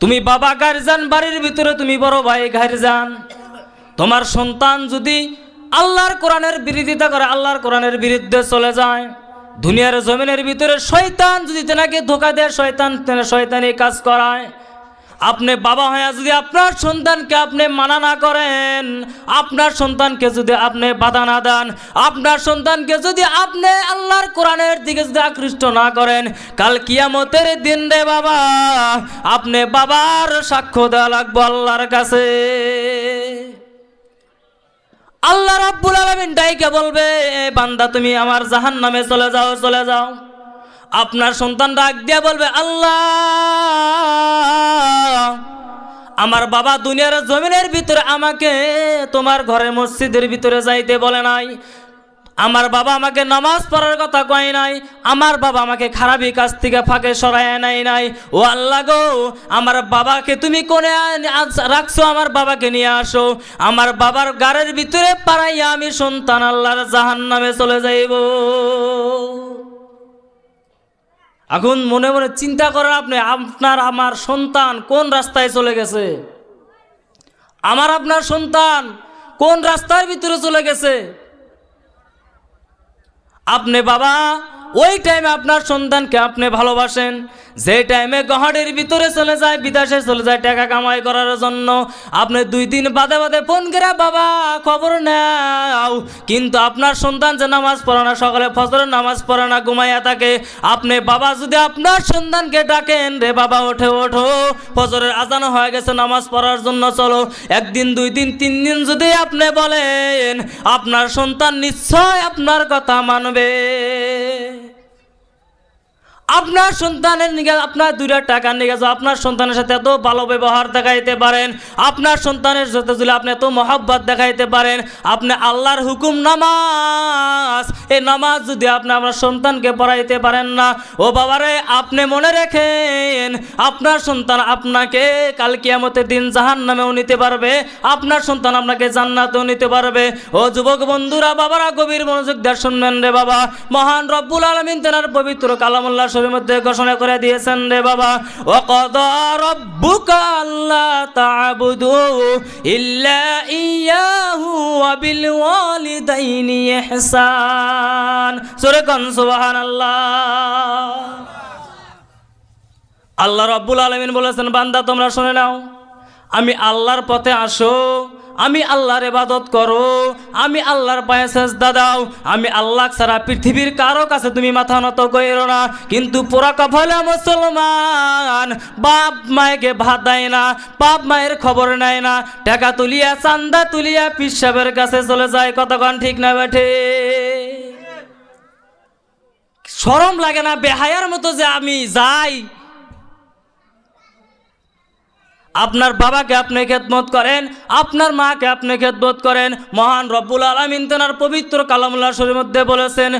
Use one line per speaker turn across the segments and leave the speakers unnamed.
তুমি বাবা গার্জান, বাড়ির ভিতরে তুমি বড় ভাই গার্জান। তোমার সন্তান যদি আল্লাহর কোরআনের বিরোধিতা করে, আল্লাহর কোরআনের বিরুদ্ধে চলে যায়, দুনিয়ার জমিনের ভিতরে শয়তান যদি তেনাকে ধোকা দেয়, শয়তান তেনা শয়তানি কাজ করায়। আপনি বাবা হয়ে যদি আপনার সন্তানকে আপনি মানা না করেন, আপনার সন্তানকে যদি আপনি বাধা না দেন, আপনার সন্তানকে যদি আপনি আল্লাহর কোরআনের দিকে যদি আকৃষ্ট না করেন, কাল কিয়ামতের দিন রে বাবা, আপনি বাবার সাক্ষ্য দেওয়া লাগবো আল্লাহর কাছে। আল্লাহ রাব্বুল আলামিন ডাইকে বলবে, "এ বান্দা, তুমি আমার জাহান নামে চলে যাও চলে যাও। আপনার সন্তান ডাক দিয়ে বলবে, আল্লাহ, আমার বাবা দুনিয়ার জমিনের ভিতরে আমাকে তোমার ঘরে মসজিদের ভিতরে যাইতে বলে নাই। আমার বাবা আমাকে নামাজ পড়ার কথা কয় নাই। আমার বাবা আমাকে খারাপই কাজ থেকে ফাঁকে সরায় নাই নাই। ও আল্লাহ গো, আমার বাবাকে তুমি কোনে রাখছো? আমার বাবাকে নিয়ে আসো। আমার বাবার গাড়ির ভিতরে পাড়াইয়া আমি সন্তান আল্লাহর জাহান নামে চলে যাইব। এখন মনে মনে চিন্তা করেন আপনি, আপনার আমার সন্তান কোন রাস্তায় চলে গেছে? আমার আপনার সন্তান কোন রাস্তার ভিতরে চলে গেছে? আপনি বাবা ওই টাইমে আপনার সন্তানকে আপনি ভালোবাসেন। যে টাইমে গহাড়ের ভিতরে চলে যায়, বিদেশে চলে যায়, টাকা কামাই করার জন্য। আপনি দুই দিন বাদে বাদে ফোন করে, বাবা, খবর নাও। কিন্তু আপনার সন্তান যে নামাজ পড়ে না, সকালে ফজরের নামাজ পড়ে না, ঘুমাইয়া থাকে, আপনি, বাবা, যদি আপনার সন্তানকে ডাকেন, রে বাবা, ওঠে, ওঠো। ফজরের আজানো হয়ে গেছে, নামাজ পড়ার জন্য চলো। একদিন, দুই দিন, তিন দিন যদি আপনি বলেন, আপনার সন্তান নিশ্চয় আপনার কথা মানবে। আপনার সন্তানের নিকে আপনার দুইটা টাকা নিয়ে গেছে, আপনার সন্তানের সাথে এত ভালো ব্যবহার দেখাইতে পারেন, আপনার সন্তানের সাথে যদি আপনি এত মহাব্বত দেখাইতে পারেন, আপনি আল্লাহর হুকুম নামাজ এই নামাজ যদি আপনি আপনার সন্তানকে পড়াইতে পারেন না, ও বাবারে, আপনি মনে রেখেন, আপনার সন্তান আপনাকে কাল কিয়ামতের দিন জাহান নামেও নিতে পারবে, আপনার সন্তান আপনাকে জান্নাতেও নিতে পারবে। ও যুবক বন্ধুরা, বাবারা, গভীর মনোযোগ দিয়ে শুনবেন রে বাবা। মহান রব্বুল আলমিন তেনার পবিত্র কালামুল্লাহ শরীর মধ্যে ঘোষণা করে দিয়েছেন রে বাবা ও রব্বুকা আল্লাহ কোন আল্লাহ রব্বুল আলমিন বলেছেন, বান্দা, তোমরা শুনে নাও, আমি আল্লাহর পথে আসো আমি আল্লাহর ইবাদত করো আমি আল্লাহর পায়ে সেজদা দাও আমি আল্লাহ ছাড়া পৃথিবীর কারও কাছে তুমি মাথা নত করো না। কিন্তু পুরা কফলে মুসলমান বাপ মায়েকে ভাত দেয় না বাপ মায়ের খবর নেয় না। টাকা তুলিয়া চান্দা তুলিয়া পিসাবের কাছে চলে যায় কতক্ষণ ঠিক না বেঠে? সরম লাগে না বেহায়ার মতো যে আমি যাই। আপনার বাবাকে আপনি খেদমত করেন, আপনার মাকে আপনি খেদমত করেন। মহান রব্বুল আলমিন তেনার পবিত্র কালামুল্লাহ শরীর মধ্যে বলেছেন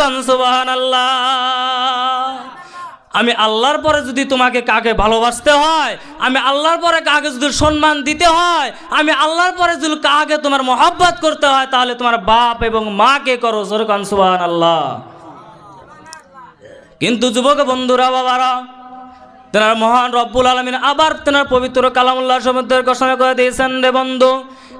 কন, সুবহানাল্লাহ। আমি আল্লাহর পরে যদি তোমাকে কাকে ভালোবাসতে হয়, আমি আল্লাহর পরে কাকে যদি সম্মান দিতে হয়, আমি আল্লাহর পরে যদি কাকে তোমার মহব্বত করতে হয়, তাহলে তোমার বাপ এবং মাকে করো, জোরে কন, সুবহানাল্লাহ। কিন্তু যুবক বন্ধুরা, বাবারা, তেনার মহান রব্বুল আলমিন আবার তেনার পবিত্র কালামুল্লাহ সমুদ্রের ঘোষণা করে দিয়েছেন রে বন্ধু।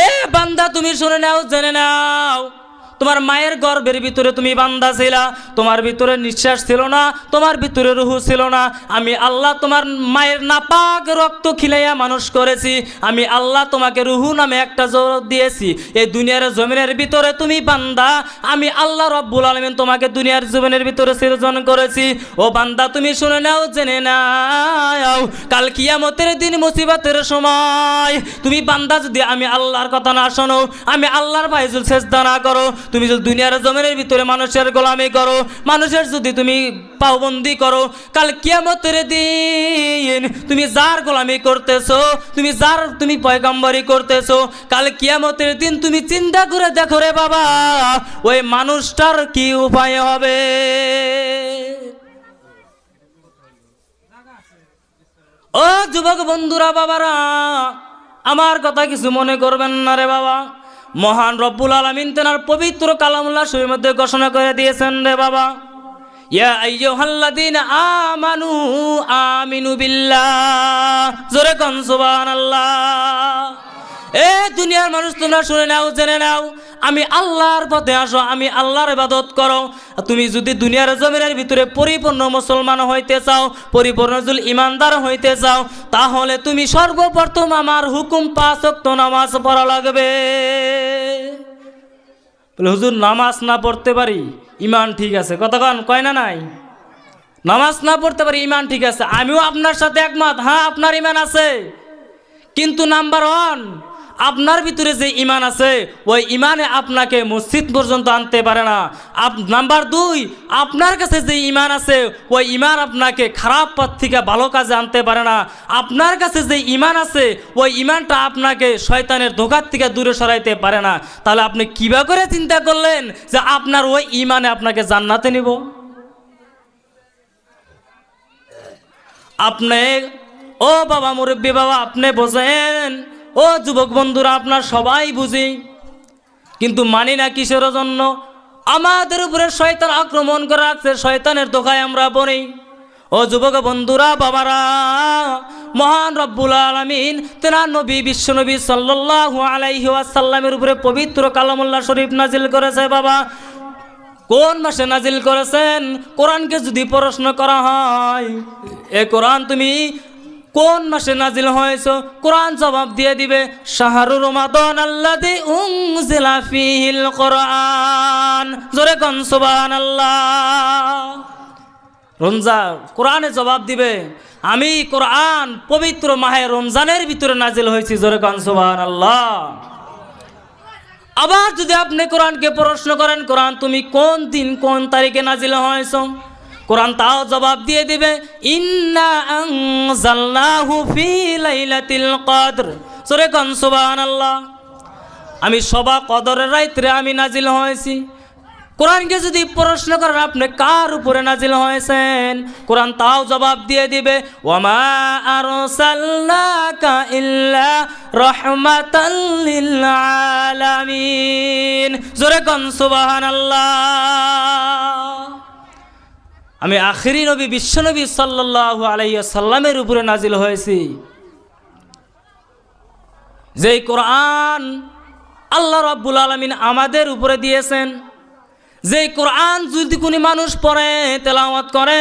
এ বান্দা তুমি শুনে নাও জেনে নাও। তোমার মায়ের গর্ভের ভিতরে তুমি বান্দা ছিলা, তোমার ভিতরে নিঃশ্বাস ছিল না, তোমার ভিতরে রুহু ছিল না। আমি আল্লাহ তোমার মায়ের নাপাক রক্ত খিলাইয়া মানুষ করেছি। আমি আল্লাহ তোমাকে রুহু নামে একটা জোর দিয়েছি। এই দুনিয়ার জমিনের ভিতরে তুমি বান্দা। আমি আল্লাহ রব্বুল আলমিন তোমাকে দুনিয়ার জীবনের ভিতরে সৃজন করেছি। ও বান্দা, তুমি শুনে নাও, জেনে নাও, কাল কিয়ামতের দিন মুসিবতের সময়। তুমি বান্দা যদি আমি আল্লাহর কথা না শোনো, আমি আল্লাহর ভাইজুল শেষদা না করো তুমি যদি দুনিয়ার জমিনের ভিতরে মানুষের গোলামি করো, মানুষের যদি তুমি পাওবন্দি করো, কাল কিয়ামতের দিন তুমি যার গোলামি করতেছো, তুমি যার তুমি পয়গম্বরি করতেছো, কাল কিয়ামতের দিন তুমি চিন্তা করে দেখো রে বাবা, ওই মানুষটার কি উপায় হবে? ও যুবক বন্ধুরা, বাবারা, আমার কথা কিছু মনে করবেন না রে বাবা। মহান রব্বুল আলমিন তেনার পবিত্র কালামুল্লাহ শরীর মধ্যে ঘোষণা করে দিয়েছেন রে বাবা। ইয়া আমানু আমিনু বিল্লাহ। জোরে কোন সুবহানাল্লাহ। এ দুনিয়ার মানুষ, তোমরা শুনে নাও, জেনে নাও। আমি আল্লাহর পথে আসো, আমি আল্লাহর ইবাদত করো। তুমি যদি দুনিয়ার জমিনের ভিতরে পরিপূর্ণ মুসলমান হইতে চাও, পরিপূর্ণ যদি ইমানদার হইতে চাও, তাহলে তুমি সর্বপ্রথম আমার হুকুম পাঁচ ওয়াক্ত নামাজ পড়া লাগবে। হুজুর, নামাজ না পড়তে পারি, ইমান ঠিক আছে। কতক্ষণ কয় না নাই? নামাজ না পড়তে পারি, ইমান ঠিক আছে। আমিও আপনার সাথে একমত হ্যাঁ আপনার ইমান আছে। কিন্তু নাম্বার ওয়ান আপনার ভিতরে যে ইমান আছে, ওই ইমানে আপনাকে মসজিদ পর্যন্ত আনতে পারে না। আপ, নাম্বার দুই, আপনার কাছে যে ইমান আছে, ওই ইমান আপনাকে খারাপ পথ থেকে ভালো কাজে আনতে পারে না। আপনার কাছে যে ইমান আছে, ওই ইমানটা আপনাকে শয়তানের ধোকার থেকে দূরে সরাইতে পারে না। তাহলে আপনি কিবা করে চিন্তা করলেন যে আপনার ওই ইমানে আপনাকে জান্নাতে নিব? আপনি, ও বাবা মুরব্বী বাবা, আপনি বোঝেন ও যুবক বন্ধুরা, আপনার সবাই বুঝি, কিন্তু মানি না কিসের জন্য? আমাদের উপরে শয়তান আক্রমণ করে রাখছে শয়তানের দোকায় আমরা পড়ি। ও যুবক বন্ধুরা, বাবারা, মহান রব্বুল আলমিন, তেনার নবী বিশ্বনবী সাল্লাল্লাহু আলাইহি ওয়াসাল্লামের উপরে পবিত্র কালামুল্লাহ শরীফ নাজিল করেছে, বাবা। কোন মাসে নাজিল করেছেন? কোরআনকে যদি প্রশ্ন করা হয়, এ কোরআন তুমি কোন মাসে নাজিল হয়েছ? কোরআন জবাব দিয়ে দিবে শাহরুর রমাদান আল্লাদি কোরআন। জোরে কোন, সুবহানাল্লাহ। রমজা কোরআনে জবাব দিবে, আমি কোরআন পবিত্র মাহে রমজানের ভিতরে নাজিল হয়েছি, জোরে কোন, সুবহানাল্লাহ। আবার যদি আপনি কোরআনকে প্রশ্ন করেন, কোরআন তুমি কোন দিন কোন তারিখে নাজিল হয়েছ? কোরআন তাও জবাব দিয়ে দিবে আমি সবা কদরের রাত্রে আমি নাজিল হয়েছি। কোরআনকে যদি প্রশ্ন করেন, আপনি কার উপরে নাজিল হয়েছেন? কোরআন তাও জবাব দিয়ে দিবে আলামিন। জোরে কোন, সুবহানাল্লাহ। আমি আখিরি নবী বিশ্বনবী সাল্লাহ আলাইসাল্লামের উপরে নাজিল হয়েছি। যেই কোরআন আল্লাহ রাব্বুল আলমিন আমাদের উপরে দিয়েছেন, যেই কোরআন যদি কোনো মানুষ পড়ে, তেলাওয়াত করে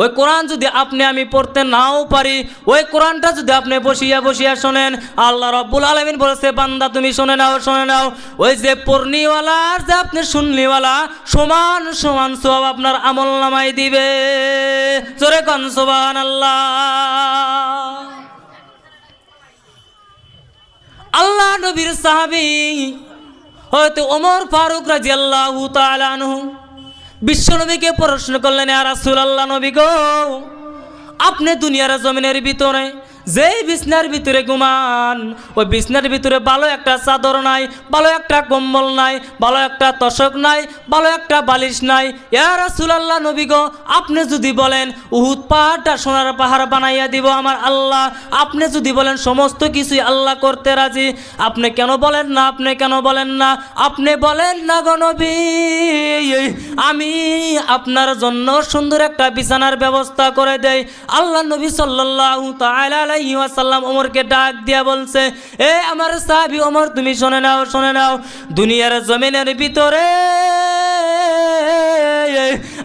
ওই কোরআন যদি আপনি আমি পড়তে নাও পারি, ওই কোরআনটা যদি আপনি বসিয়া বসিয়া শোনেন, আল্লাহ রব্বুল আলমিন বলেছে, বান্দা তুমি শুনে নাও শুনে নাও। ওই যে পড়নিওয়ালা আর যে আপনি শুনলিওয়ালা সমান সমান সব আপনার আমল নামাই দিবে। চোরে কন সোবান আল্লাহ আল্লাহ নবীর সাহাবী হয়তো ওমর ফারুক রাজি আল্লাহ তালানহু বিশ্বনবীকে প্রশ্ন করলেন আর রাসুল আল্লাহ নবী গো আপনি দুনিয়ার জমিনের ভিতরে যেই বিছনার ভিতরে ঘুমান, ওই বিছনার ভিতরে ভালো একটা চাদর নাই, ভালো একটা কম্বল নাই, ভালো একটা তশক নাই, ভালো একটা বালিশ নাই। ইয়ার নবী গো, আপনি যদি বলেন, উহুদ পাহাড়টা সোনার পাহাড় বানাইয়া দিব আমার আল্লাহ, আপনি যদি বলেন সমস্ত কিছুই আল্লাহ করতে রাজি, আপনি কেন বলেন না, আপনি কেন বলেন না? আপনি বলেন না গো নবী, আমি আপনার জন্য সুন্দর একটা বিছানার ব্যবস্থা করে দেই। আল্লাহ নবী সাল্লাল্লাহু তাআলা আলাইহি ওয়াসাল্লাম ওমরকে ডাক দিয়া বলছে, এ আমার সাহাবী ওমর, তুমি শুনে নাও শুনে নাও, দুনিয়ার জমিনের ভিতরে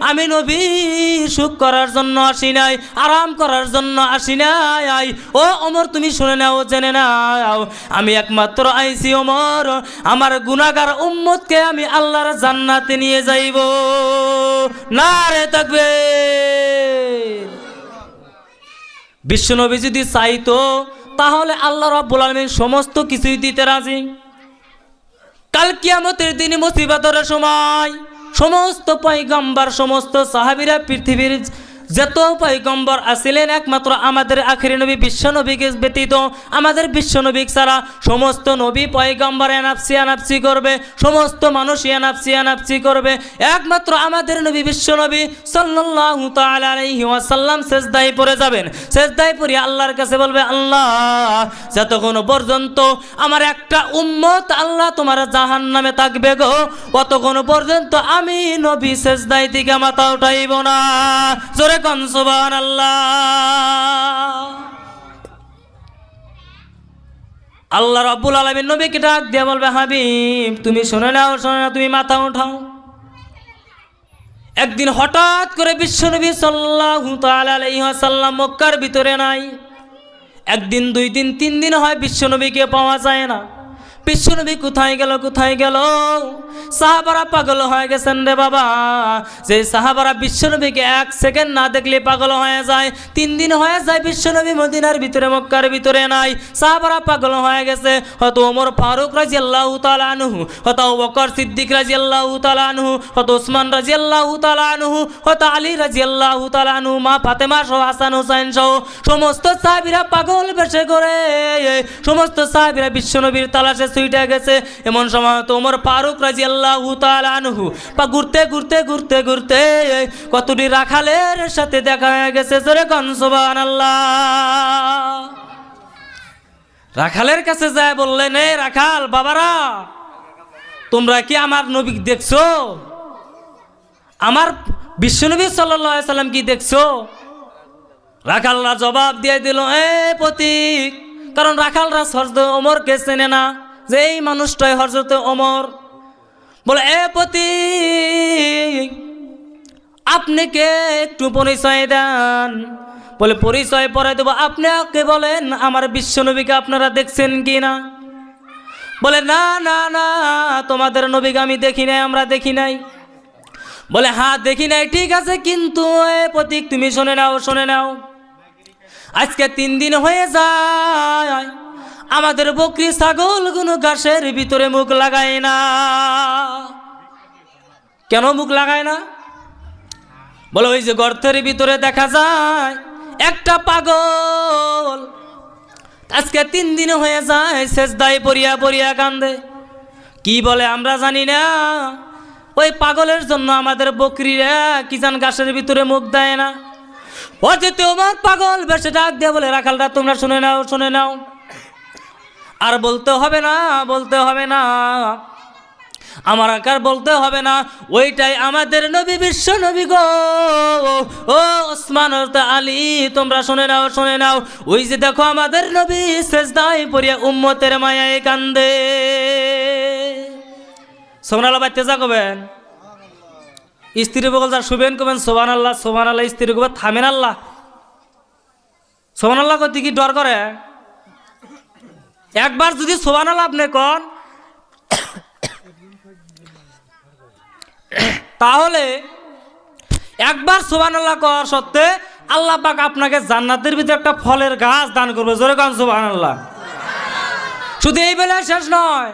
আমি নবী সুখ করার জন্য আসি নাই, আরাম করার জন্য আসি নাই ও ওমর, তুমি শুনে নাও, জেনে নাও, আমি একমাত্র আইছি ওমর, আমার গুনাগার উম্মতকে আমি আল্লাহর জান্নাতে নিয়ে যাইব। না রে থাকবে বিশ্বনবী যদি চাইতো, তাহলে আল্লাহ রব্বুল আলমিন সমস্ত কিছুই দিতে রাজি। কাল কিয়ামতের দিন মুসিবাতরের সময় সমস্ত পয়গম্বর, সমস্ত সাহাবিরা পৃথিবীর যত পয়গম্বর আসিলেন একমাত্র আমাদের আখেরি নবী, বিশ্ব নবীকে ব্যতীত, আমাদের বিশ্ব নবী ছাড়া সমস্ত নবী পয়গম্বর এনাপসি আনাপসি করবে, সমস্ত মানুষ এনাপসি আনাপসি করবে। একমাত্র আমাদের নবী, বিশ্ব নবী সাল্লাল্লাহু তাআলা আলাইহি ওয়াসাল্লাম সেজদায় পড়ে যাবেন। সেজদায় পড়ে আল্লাহর কাছে বলবে, আল্লাহ, যতক্ষণ পর্যন্ত আমার একটা উম্মত আল্লাহ তোমার জাহান নামে থাকবে গো অতক্ষণ পর্যন্ত আমি নবী সেজদায় থেকে মাথা উঠাইব না। জোরে কন, সুবহানাল্লাহ। আল্লাহ রাব্বুল আলামিন নবীকে ডাক দিয়ে বলবে, হাবিব, তুমি শুনে নাও শুনে নাও, তুমি মাথা উঠাও। একদিন হঠাৎ করে বিশ্বনবী আলাইহি ওয়াসাল্লাম মক্কার ভিতরে নাই। একদিন, দুই দিন, তিন দিন হয় বিশ্বনবীকে পাওয়া যায় না। বিশ্বনবী কোথায় গেল কোথায় গেল? সাহাবারা পাগল হয়ে গেছেন রে বাবা। যে সাহাবারা বিশ্বনবীকে এক সেকেন্ড না দেখলে পাগল হয়ে যায়, তিন দিন হয়ে যায় বিশ্বনবী মদিনার ভিতরে, মক্কার ভিতরে নাই। সাহাবারা পাগল হয়ে গেছে। হয়তো ওমর ফারুক রাজি আল্লাহ তালানহু হয়তো বকর সিদ্দিক রাজি আল্লাহ তালানহু হয়তো ওসমান রাজি আল্লাহ তালানহু হয়তো আলী রাজি আল্লাহ তালানহু মা ফাতেমা সহ হাসান হুসাইন সহ সমস্ত সাহাবিরা পাগল বেশে করে। সমস্ত সাহাবিরা বিশ্বনবীর তালাশে সুইটা গেছে। এমন সময় তো ওমর ফারুক রাজি আল্লাহ তালানহু বা ঘুরতে ঘুরতে ঘুরতে ঘুরতে কতটি রাখালের সাথে দেখা হয়ে গেছে। জোরে কনসবান রাখালের কাছে যায় বললেন এ রাখাল, বাবারা, তোমরা কি আমার নবী দেখছ? আমার বিশ্বনবী সাল্লাম কি দেখছ? রাখালরা জবাব দিয়ে দিল, এ প্রতীক কারণ রাখালরা হরজত ওমরকে চেনে না। যে এই মানুষটাই হরজত অমর বলে, এ প্রতীক আপনি কে? একটু পরিচয় দেন। বলে, পরিচয় পরে দেবো। আপনি কে বলেন, আমার বিশ্বনবীকে আপনারা দেখছেন কি না বলে, না না না, তোমাদের নবীকে আমি দেখি নাই, আমরা দেখি নাই। বলে হ্যাঁ দেখি নাই, ঠিক আছে, কিন্তু এ প্রতীক তুমি শুনে নাও শুনে নাও। আজকে তিন দিন হয়ে যায় আমাদের বকরি ছাগল কোনো ঘাসের ভিতরে মুখ লাগায় না। কেন মুখ লাগায় না? বলে, ওই যে গর্তের ভিতরে দেখা যায় একটা পাগল। আজকে তিন দিন হয়ে যায় শেষ দায় পড়িয়া পড়িয়া কান্দে। কি বলে আমরা জানি না। ওই পাগলের জন্য আমাদের বকরিরা কিষান গাছের ভিতরে মুখ দেয় না। ও যে তোমার পাগল বেশে ডাক দিয়ে বলে রাখালরা তোমরা শুনে নাও শুনে নাও। আর বলতে হবে না, বলতে হবে না। আমার আকার বলতে হবে না, ওইটাই আমাদের নবী, বিশ্ব নবী গো। ও ওসমান আলী, তোমরা শুনে নাও শুনে নাও। ওই যে দেখো আমাদের নবী শেষদাই পড়িয়া উম্মতের মায়ায় কান্দে। সোমনালা বাইতে যা কবেন। স্ত্রী বগল যা শুবেন কবেন সোবান আল্লাহ সোবান আল্লাহ স্ত্রী কবে থামেন আল্লাহ। সোবান আল্লাহ কি ডর করে? একবার যদি সোবান আল্লাহ আপনি কন, তাহলে একবার সোবান আল্লাহ করার সত্ত্বে আল্লাহ পাক আপনাকে জান্নাতের ভিতরে একটা ফলের গাছ দান করবে। জোরে কান সোবান আল্লাহ শুধু এই বেলায় শেষ নয়,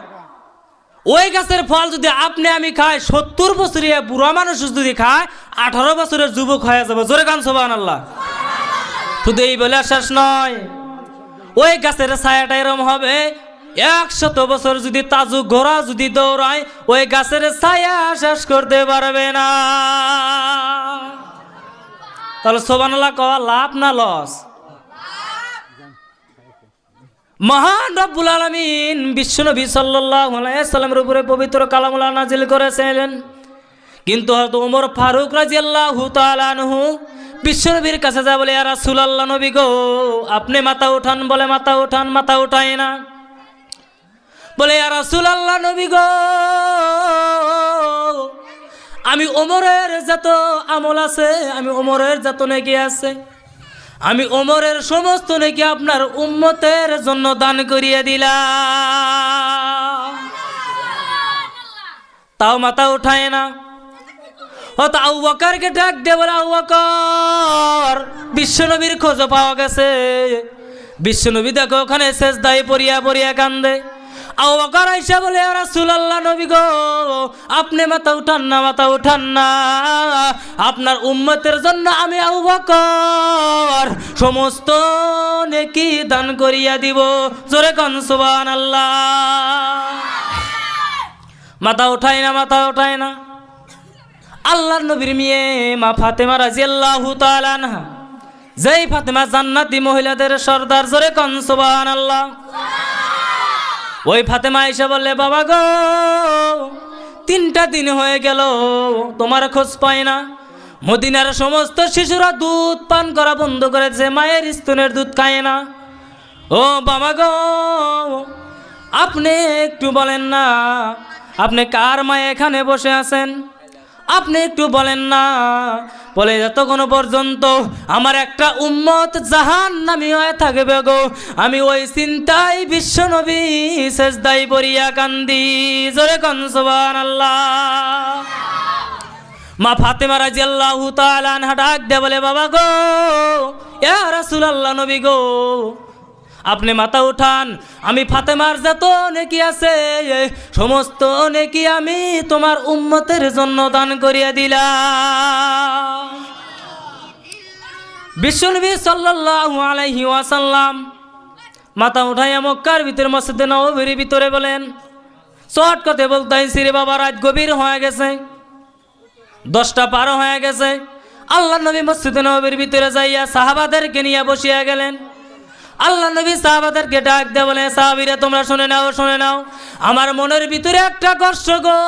ওই গাছের ফল যদি আপনি আমি খাই, সত্তর বছরিয়া বুড়া মানুষ যদি খায়, আঠারো বছরের যুবক হয়ে যাবে। জোরে কান সোবান আল্লাহ শুধু এই বেলা শেষ নয় ওই গাছের ছায়াটা এরম হবে। একশত বছর যদি তাজু ঘোড়া যদি দৌড়ায়, ওই গাছের ছায়া শেষ করতে পারবে না। তাহলে সোবানাল্লাহ কওয়া লাভ না লস? মহান রব্বুল আলমিন বিশ্বনবী সাল্লামের উপরে পবিত্র কালামুল্লাহ নাজিল করেছিলেন। কিন্তু হয়তো ওমর ফারুক রাজিয়াল্লাহু তালানহু বিশ্বনবীর কাছে যা বলে আর রাসূলুল্লাহ নবী গো, আপনি মাথা উঠান? বলে, মাথা উঠান, মাথা উঠায় না। বলে আর রাসূলুল্লাহ নবী গো, আমি ওমরের যত আমল আছে, আমি ওমরের যত নেকি আছে, আমি ওমরের সমস্ত নেকি আপনার উম্মতের জন্য দান করিয়ে দিলাম। তাও মাথা উঠায় না। হয়তো আউ বকারকে ডাক দে বলে আউ বিশ্বনবীর খোঁজ পাওয়া গেছে। বিশ্বনবী দেখো ওখানে শেষ দায়ে পড়িয়া পড়িয়া কান্দে। আবু বকর আইসা বলে রাসূলুল্লাহ নবী গো, আপনি মাথা উঠান না, মাথা উঠান না। আপনার উম্মতের জন্য আমি আবু বকর সমস্ত নেকি দান করিয়া দিব। জোরে কন, সুবহানাল্লাহ। মাথা উঠায় না, মাথা উঠায় না। আল্লাহর নবীর মেয়ে মা ফাতেমা রাজিয়াল্লাহু তাআলা আনহা। যেই ফাতেমা জান্নাতি মহিলাদের সর্দার জোরে কন আল্লাহ ওই ফাতেমা এসে বললে, বাবা গো, তিনটা দিন হয়ে গেল, তোমার খোঁজ পায় না। মদিনার সমস্ত শিশুরা দুধ পান করা বন্ধ করেছে, মায়ের স্তনের দুধ খায় না। ও বাবা গো, আপনি একটু বলেন না, আপনি কার মায়ে এখানে বসে আছেন? আপনি একটু বলেন না। বলে, যতক্ষণ পর্যন্ত আমার একটা উম্মত জাহান নামি হয়ে থাকবে গো, আমি ওই চিন্তায় বিশ্ব নবী শেষদাই পড়িয়া কান্দি। জোরে কনসবান আল্লাহ মা ফাতেমা রাজিয়াল্লাহু তাআলা আনহা ডাক দে বলে, বাবা গো এ রাসুল আল্লাহ নবী গো আপনি মাথা উঠান, আমি ফাতেমার যত নেকি আছে, সমস্ত নেকি আমি তোমার উম্মতের জন্য দান করিয়া দিলাম। বিশ্বনবী সাল্লাল্লাহু আলাইহি ওয়াসাল্লাম মাথা উঠাইয়া মক্কার ভিতরে মসজিদে নবীর ভিতরে বলেন শর্ট কথা বলতে রে বাবা, রাত গভীর হয়ে গেছে, দশটা পার হয়ে গেছে। আল্লাহ নবী মসজিদে নবীর ভিতরে যাইয়া সাহাবাদেরকে নিয়ে বসিয়া গেলেন। আল্লাহ নবী সাহাবাদেরকে ডাক দে বলে, সাহাবিরা, তোমরা শুনে নাও শুনে নাও। আমার মনের ভিতরে একটা কষ্ট গো।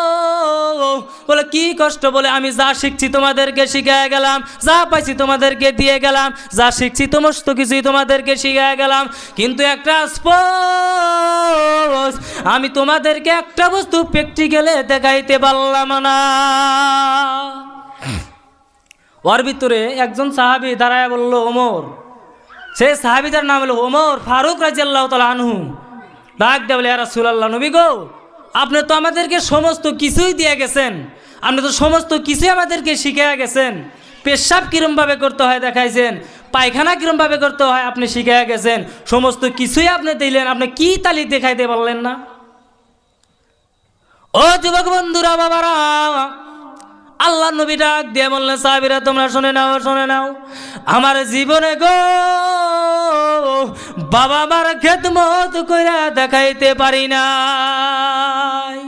বলে, কি কষ্ট? বলে, আমি যা শিখছি তোমাদেরকে শিখায় গেলাম, যা পাইছি তোমাদেরকে দিয়ে গেলাম, যা শিখছি সমস্ত কিছুই তোমাদেরকে শিখায় গেলাম। কিন্তু একটা আমি তোমাদেরকে একটা বস্তু প্র্যাকটিক্যালে দেখাইতে পারলাম না। ওর ভিতরে একজন সাহাবি দাঁড়ায় বলল, ওমর সেই সাহাবিদার নাম হলো ওমর ফারুক রাজিয়াল্লাহ তালা আনহু। ডাক দে বলে রাসুলাল্লাহ, নবী গো, আপনি তো আমাদেরকে সমস্ত কিছুই দিয়ে গেছেন। আপনি তো সমস্ত কিছুই আমাদেরকে শিখিয়ে গেছেন। পেশাব কীরমভাবে করতে হয় দেখাইছেন, পায়খানা কীরমভাবে করতে হয় আপনি শিখিয়ে গেছেন। সমস্ত কিছুই আপনি দিলেন, আপনি কি তালি দেখাইতে পারলেন না? ও যুবক বন্ধুরা, বাবারা আল্লাহ নবী ডাক দিয়ে বললেন, সাহাবিরা, তোমরা শুনে নাও শুনে নাও। আমার জীবনে গো, বাবা মার খেদমত কইরা দেখাইতে পারি নাই।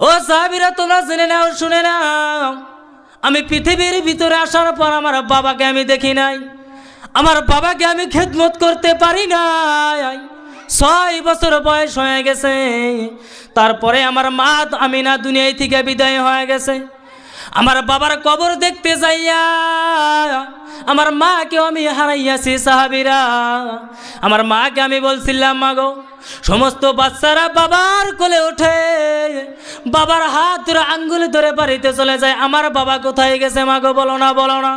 ও সাহাবিরা, তোমরা শুনে নাও শুনে নাও। আমি পৃথিবীর ভিতরে আসার পর আমার বাবাকে আমি দেখি নাই। আমার বাবাকে আমি খেদমত করতে পারি নাই। ছয় বছর বয়স হয়ে গেছে। তারপরে আমার মা আমিনা দুনিয়ায় থেকে বিদায় হয়ে গেছে। আমার বাবার কবর দেখতে যাইয়া আমার মাকেও আমি হারাইয়াছি সাহাবিরা। আমার মাকে আমি বলছিলাম, মাগো, সমস্ত বাচ্চারা বাবার কোলে ওঠে। বাবার হাত ধরে আঙ্গুলি ধরে বাড়িতে চলে যায়। আমার বাবা কোথায় গেছে, মাগো, বলো না বলো না।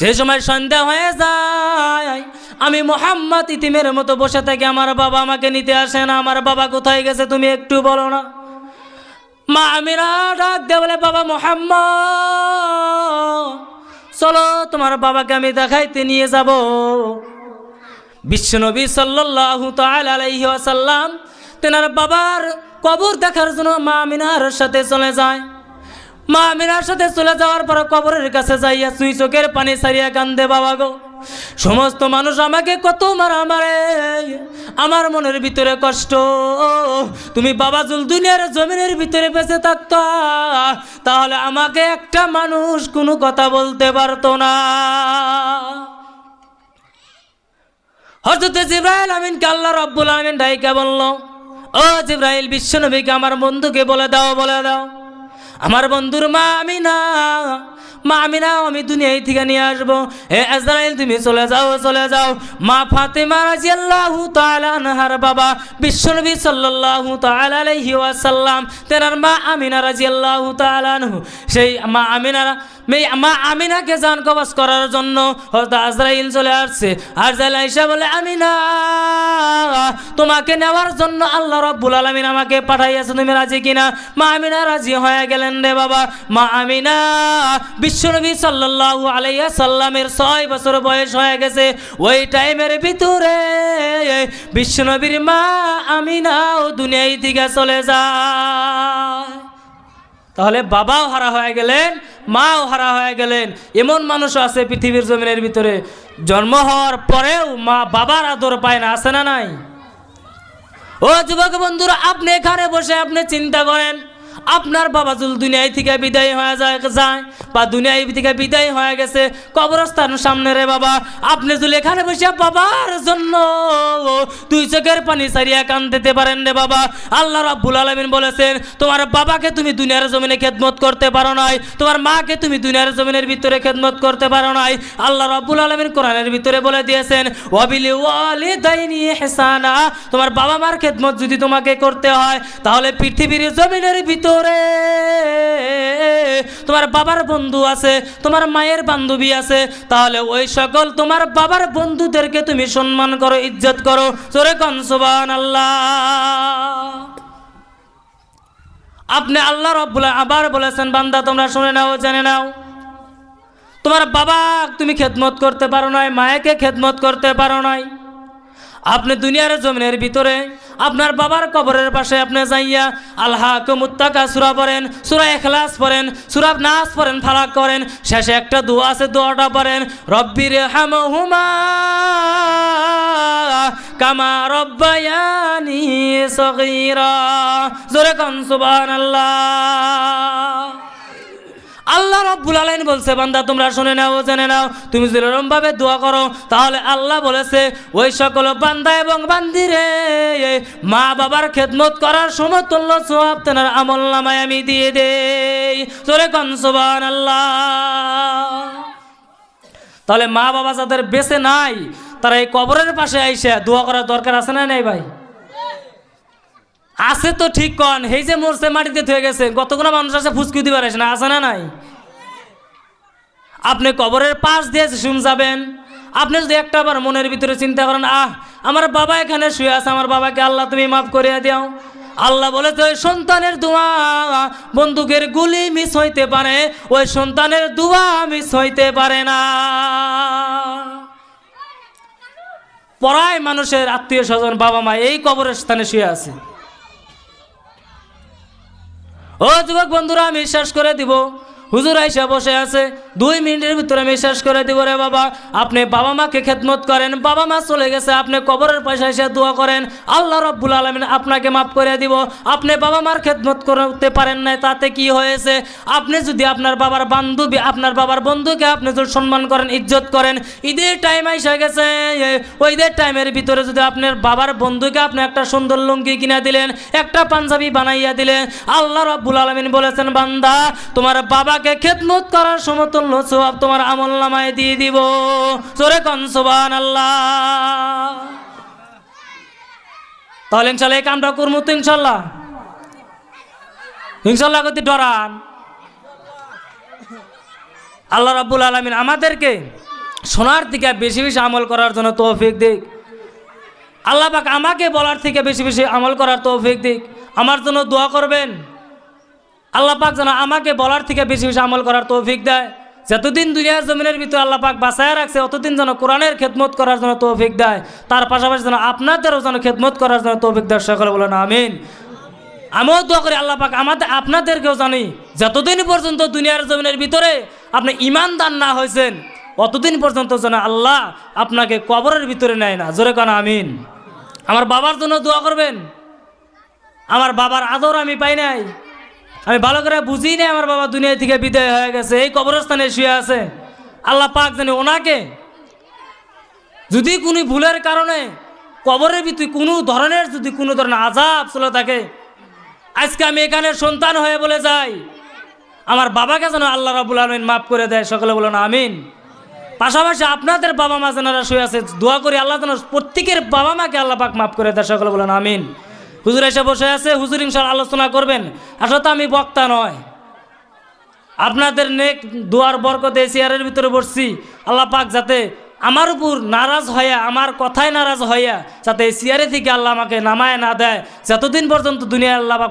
সেই সময় সন্ধ্যা হয়ে যায়। আমি মোহাম্মদ ইতিমের মতো বসে থেকে আমার বাবা আমাকে নিতে আসে না। আমার বাবা কোথায় গেছে তুমি একটু বলো না। মা আমিরা ডাক দে বলে, বাবা মোহাম্মদ, চলো তোমার বাবাকে আমি দেখাইতে নিয়ে যাব। বিশ্বনবী আলাইহি ওয়াসাল্লাম তেনার বাবার কবর দেখার জন্য মা আমিনার সাথে চলে যায়। মা আমিনার সাথে চলে যাওয়ার পর কবরের কাছে যাইয়া সুই চোখের পানি সারিয়া কান্দে, বাবা গো। সমস্ত মানুষ আমাকে কত মারা মারে। আমার মনের ভিতরে কষ্ট। তুমি বাবা জুল দুনিয়ার জমিনের ভিতরে বেঁচে থাকতো। তাহলে আমাকে একটা মানুষ কোনো কথা বলতে পারতো না। হজরত জিব্রাইল আমিনকে আল্লাহ রব্বুল আমিন ডাইকা বলল, ও জিব্রাইল, বিশ্বনবীকে আমার বন্ধুকে বলে দাও বলে দাও। আমার বন্ধুর মা আমি না মা আমি না আমি দুনিয়ায় থেকে নিয়ে আসব। এ আজরাইল, তুমি চলে যাও চলে যাও। মা ফাতেমা রাজিয়াল্লাহু তাআলা আনহার বাবা, বিশ্বনবী সাল্লাল্লাহু তাআলা আলাইহি ওয়াসাল্লাম। তেনার মা আমিনা রাজিয়াল্লাহু তাআলা সেই মা আমিনা মা আমিনাকে জান কবাস করার জন্য আজরাইল চলে আসছে। আজরাইল আইসা বলে, আমিনা, তোমাকে নেওয়ার জন্য আল্লাহ রব্বুল আলামিন আমাকে পাঠাইয়াছে। তুমি রাজি কিনা? মা আমিনা রাজি হয়ে গেলেন রে বাবা। মা আমিনা, বিশ্বনবী সাল্লাল্লাহু আলাইহি সাল্লামের ছয় বছর বয়স হয়ে গেছে। ওই টাইমের ভিতরে বিশ্বনবীর মা আমিনাও দুনিয়ায় থেকে চলে যায়। তাহলে বাবাও হারা হয়ে গেলেন, মাও হারা হয়ে গেলেন। এমন মানুষও আছে পৃথিবীর জমিনের ভিতরে। জন্ম হওয়ার পরেও মা বাবার আদর পায় না, আছে না নাই? ও যুবক বন্ধুরা, আপনি এখানে বসে আপনি চিন্তা করেন আপনার বাবা জুল দুনিয়ায় থেকে বিদায় হয়ে যায় যায়, বা দুনিয়ায় থেকে বিদায় হয়ে গেছে, কবরস্থান সামনে রে বাবা, আপনি যদি এখানে বসে বাবার জন্য দুই চোখের পানি সারিয়া কান দিতে পারেন রে বাবা। আল্লাহ রাব্বুল আলামিন বলেছেন, তোমার বাবাকে তুমি দুনিয়ার জমিনে খেদমত করতে পারো নাই, তোমার মাকে তুমি দুনিয়ার জমিনের ভিতরে খেদমত করতে পারো নাই। আল্লাহ রাব্বুল আলামিন কোরআনের ভিতরে বলে দিয়েছেন, ওয়াবিলি ওয়ালিদাইনি ইহসানা তোমার বাবা মার খেদমত যদি তোমাকে করতে হয়, তাহলে পৃথিবীর জমিনের ভিতরে তোমার বাবার বন্ধু আছে, তোমার মায়ের বান্ধবী আছে, তাহলে ওই সকল তোমার বাবার বন্ধুদেরকে তুমি সম্মান করো, ইজ্জত করো। জোরে কন, সুবহানাল্লাহ। আপনি আল্লাহ রব্বুল আবার বলেছেন, বান্দা, তোমরা শুনে নাও, জেনে নাও। তোমার বাবা তুমি খেদমত করতে পারো নাই, মায়েকে খেদমত করতে পারো নাই। আপনি দুনিয়ার জমিনের ভিতরে, আপনার বাবার কবরের পাশে আপনি যাইয়া আল্লাহ কুমুত্তাকা সুরা পড়েন, সুরা এখলাস পড়েন, সুরা নাচ পড়েন ফালাক করেন, শেষে একটা দোয়া আছে, দোয়াটা পড়েন, রব্বির হামহুমা কামা রব্বায়ানি সগীরা। জোরে কন সুবহানাল্লাহ। আল্লাহ রব্বুল আলাইন বলছে, বান্দা, তোমরা শুনে নাও, জেনে নাও, তুমি যদি এরকম ভাবে দোয়া করো। তাহলে আল্লাহ বলেছে, ওই সকল বান্দা এবং বান্দিরে, মা বাবার খেদমত করার সমতুল্য সোয়াব তেনার আমল নামায় আমি দিয়ে দেই। তোরে কনসবান আল্লাহ তাহলে মা বাবা যাদের বেঁচে নাই, তারা এই কবরের পাশে আইসা দোয়া করার দরকার আছে না নাই ভাই? আছে তো ঠিক কন এই যে মরছে মাটিতে থয়ে গেছে কতগুলো মানুষ আছে ফুসকি দিবার আসে না, আছে না নাই? আপনি কবরের পাশ দিয়ে শুন যাবেন, আপনি যদি একটা বার মনের ভিতরে চিন্তা করেন, আহ, আমার বাবা এখানে শুয়ে আছে, আমার বাবাকে আল্লাহ তুমি মাফ করিয়া দাও আল্লাহ বলে তো ওই সন্তানের দোয়া বন্দুকের গুলি মিস হইতে পারে, ওই সন্তানের দোয়া মিস হইতে পারে না। পড়ায় মানুষের আত্মীয় স্বজন বাবা মা এই কবরের স্থানে শুয়ে আছে। ও যুবক বন্ধুরা আমি বিশ্বাস করে দিব হুজুর আইসা বসে আছে, দুই মিনিটের ভিতরে আমি শেষ করে দিব রে বাবা। আপনি বাবা মাকে খেদমত করেন, বাবা মা চলে গেছে, আপনি কবরের পয়সা এসে দোয়া করেন, আল্লাহ রব্বুল আলমিন আপনাকে মাফ করে দিব। আপনি বাবা মার খেদমত করতে পারেন নাই, তাতে কি হয়েছে? আপনি যদি আপনার বাবার বান্ধবী, আপনার বাবার বন্ধুকে আপনি যদি সম্মান করেন, ইজ্জত করেন, ঈদের টাইম আইসা গেছে, ওই ঈদের টাইমের ভিতরে যদি আপনার বাবার বন্ধুকে আপনি একটা সুন্দর লুঙ্গি কিনে দিলেন, একটা পাঞ্জাবি বানাইয়া দিলেন, আল্লাহ রব্বুল আলমিন বলেছেন, বান্দা, তোমার বাবাকে খেদমত করার সমতুল্য সবাব তোমার আমল নামায় দিয়ে দিব। জোরে কন সোবান আল্লাহ তাহলে ইনশাল্লাহ এই কামটা করব তো ইনশাল্লাহ। ইনশাল্লাহ করতে ডরান। আল্লাহ রাব্বুল আলমিন আমাদেরকে শোনার থেকে বেশি বেশি আমল করার জন্য তৌফিক দিক। আল্লাহ পাক আমাকে বলার থেকে বেশি বেশি আমল করার তৌফিক দিক। আমার জন্য দোয়া করবেন। আল্লাহ পাক যেন আমাকে বলার থেকে বেশি বেশি আমল করার তৌফিক দেয়। যতদিন দুনিয়ার জমিনের ভিতরে আল্লাহ পাক বাঁচায় রাখছে, অতদিন যেন কোরআনের খেদমত করার জন্য তৌফিক দেয়। তার পাশাপাশি যেন আপনাদেরও যেন খেদমত করার জন্য তৌফিক দেয়। সকলে বলেন, আমিন। আমিও দোয়া করি আল্লাহ পাক আমাদের, আপনাদেরকেও জানি, যতদিন পর্যন্ত দুনিয়ার জমিনের ভিতরে আপনি ইমানদার না হয়েছেন, অতদিন পর্যন্ত যেন আল্লাহ আপনাকে কবরের ভিতরে নেয় না। জোরে কানা, আমিন। আমার বাবার জন্য দোয়া করবেন। আমার বাবার আদর আমি পাই নাই। আমি ভালো করে বুঝি নাই আমার বাবা দুনিয়া থেকে বিদায় হয়ে গেছে, এই কবরস্থানে শুয়ে আছে। আল্লাহ পাক জানি ওনাকে যদি কোনো ভুলের কারণে কবরের ভিতরে কোনো ধরনের যদি কোনো ধরনের আজাব চলে থাকে, আজকে আমি এখানে সন্তান হয়ে বলে যাই। আমার বাবাকে যেন আল্লাহ রাবুল আলমিন মাফ করে দেয়, সকলে বলেন আমিন। পাশাপাশি আপনাদের বাবা মা যেনারা শুয়ে আছে, দোয়া করি আল্লাহ যেন প্রত্যেকের বাবা মাকে আল্লাহ পাক মাফ করে দেয়, সকলে বলেন আমিন। হুজুর এসে বসে আছে, হুজুর ইনশাল আলোচনা করবেন। আসলে তো আমি বক্তা নয়। আপনাদের নেক দুয়ার বরকতে চেয়ারের ভিতরে বসছি। আল্লাহ পাক যাতে আমার উপর নারাজ হইয়া, আমার কথায় নারাজ হইয়া, যাতে চেয়ারে থেকে আল্লাহ আমাকে নামায় না দেয়। যতদিন পর্যন্ত দুনিয়া আল্লাহ পাক